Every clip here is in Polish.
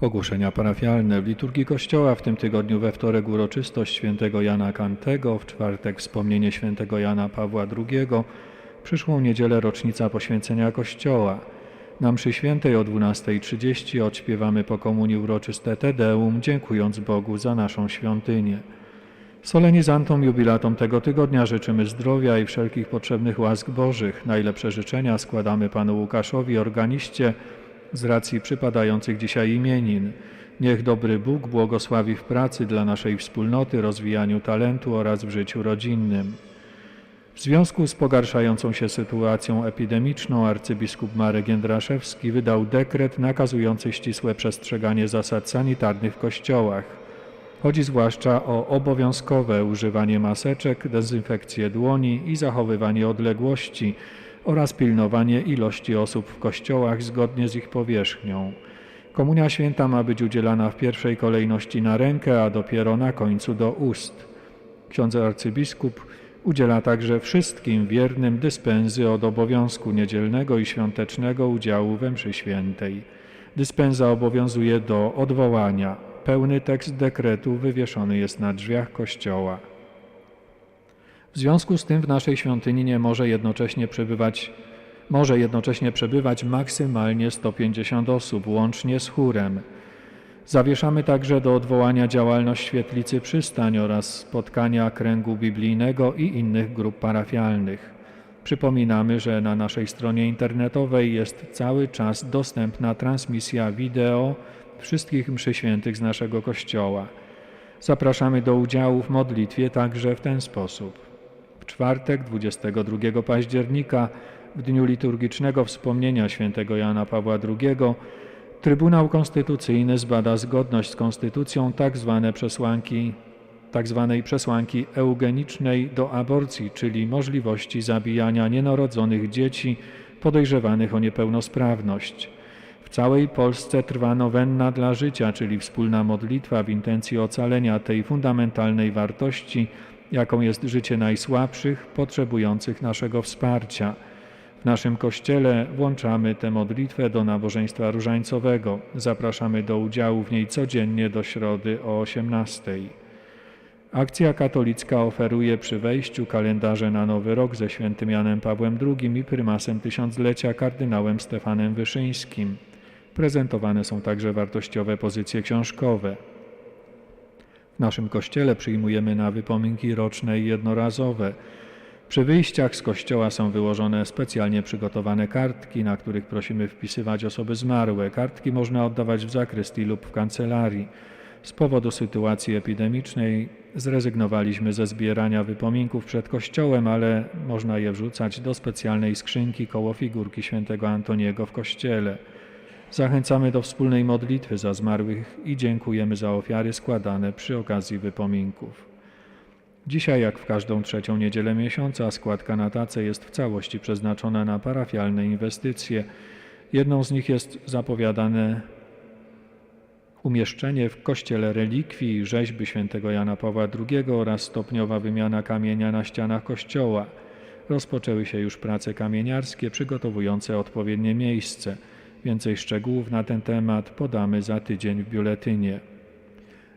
Ogłoszenia parafialne w liturgii Kościoła w tym tygodniu we wtorek uroczystość świętego Jana Kantego, w czwartek wspomnienie świętego Jana Pawła II, przyszłą niedzielę rocznica poświęcenia Kościoła. Na mszy świętej o 12.30 odśpiewamy po komunii uroczyste Te Deum, dziękując Bogu za naszą świątynię. Solenizantom jubilatom tego tygodnia życzymy zdrowia i wszelkich potrzebnych łask Bożych. Najlepsze życzenia składamy panu Łukaszowi, organiście, z racji przypadających dzisiaj imienin. Niech dobry Bóg błogosławi w pracy dla naszej wspólnoty, rozwijaniu talentu oraz w życiu rodzinnym. W związku z pogarszającą się sytuacją epidemiczną arcybiskup Marek Jędraszewski wydał dekret nakazujący ścisłe przestrzeganie zasad sanitarnych w kościołach. Chodzi zwłaszcza o obowiązkowe używanie maseczek, dezynfekcję dłoni i zachowywanie odległości oraz pilnowanie ilości osób w kościołach zgodnie z ich powierzchnią. Komunia święta ma być udzielana w pierwszej kolejności na rękę, a dopiero na końcu do ust. Ksiądz arcybiskup udziela także wszystkim wiernym dyspensy od obowiązku niedzielnego i świątecznego udziału we mszy świętej. Dyspensa obowiązuje do odwołania. Pełny tekst dekretu wywieszony jest na drzwiach kościoła. W związku z tym w naszej świątyni nie może jednocześnie przebywać może jednocześnie przebywać maksymalnie 150 osób, łącznie z chórem. Zawieszamy także do odwołania działalność świetlicy przystań oraz spotkania kręgu biblijnego i innych grup parafialnych. Przypominamy, że na naszej stronie internetowej jest cały czas dostępna transmisja wideo wszystkich mszy świętych z naszego kościoła. Zapraszamy do udziału w modlitwie także w ten sposób. Czwartek 22 października, w dniu liturgicznego wspomnienia świętego Jana Pawła II, Trybunał Konstytucyjny zbada zgodność z konstytucją tak zwane przesłanki tak zwanej przesłanki eugenicznej do aborcji, czyli możliwości zabijania nienarodzonych dzieci podejrzewanych o niepełnosprawność. W całej Polsce trwa nowenna dla życia, czyli wspólna modlitwa w intencji ocalenia tej fundamentalnej wartości, jaką jest życie najsłabszych, potrzebujących naszego wsparcia. W naszym kościele włączamy tę modlitwę do nabożeństwa różańcowego. Zapraszamy do udziału w niej codziennie do środy o 18. Akcja katolicka oferuje przy wejściu kalendarze na Nowy Rok ze świętym Janem Pawłem II i prymasem tysiąclecia kardynałem Stefanem Wyszyńskim. Prezentowane są także wartościowe pozycje książkowe. W naszym kościele przyjmujemy na wypominki roczne i jednorazowe. Przy wyjściach z kościoła są wyłożone specjalnie przygotowane kartki, na których prosimy wpisywać osoby zmarłe. Kartki można oddawać w zakrystii lub w kancelarii. Z powodu sytuacji epidemicznej zrezygnowaliśmy ze zbierania wypominków przed kościołem, ale można je wrzucać do specjalnej skrzynki koło figurki świętego Antoniego w kościele. Zachęcamy do wspólnej modlitwy za zmarłych i dziękujemy za ofiary składane przy okazji wypominków. Dzisiaj, jak w każdą trzecią niedzielę miesiąca, składka na tacę jest w całości przeznaczona na parafialne inwestycje. Jedną z nich jest zapowiadane umieszczenie w kościele relikwii i rzeźby świętego Jana Pawła II oraz stopniowa wymiana kamienia na ścianach kościoła. Rozpoczęły się już prace kamieniarskie przygotowujące odpowiednie miejsce. Więcej szczegółów na ten temat podamy za tydzień w biuletynie.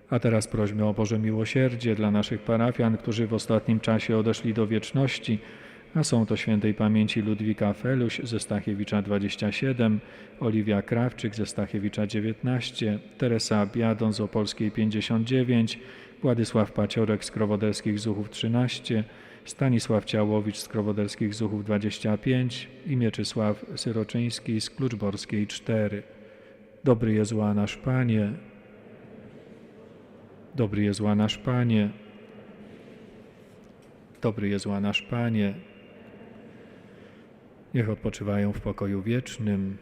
A teraz prośmy o Boże miłosierdzie dla naszych parafian, którzy w ostatnim czasie odeszli do wieczności, a są to świętej pamięci Ludwika Feluś ze Stachiewicza 27, Oliwia Krawczyk ze Stachiewicza 19, Teresa Biadon z Opolskiej 59, Władysław Paciorek z Krowoderskich Zuchów 13, Stanisław Ciałowicz z Krowoderskich Zuchów 25 i Mieczysław Syroczyński z Kluczborskiej 4. Dobry jest zła nasz Panie, dobry jest zła nasz Panie, dobry jest zła nasz Panie. Niech odpoczywają w pokoju wiecznym.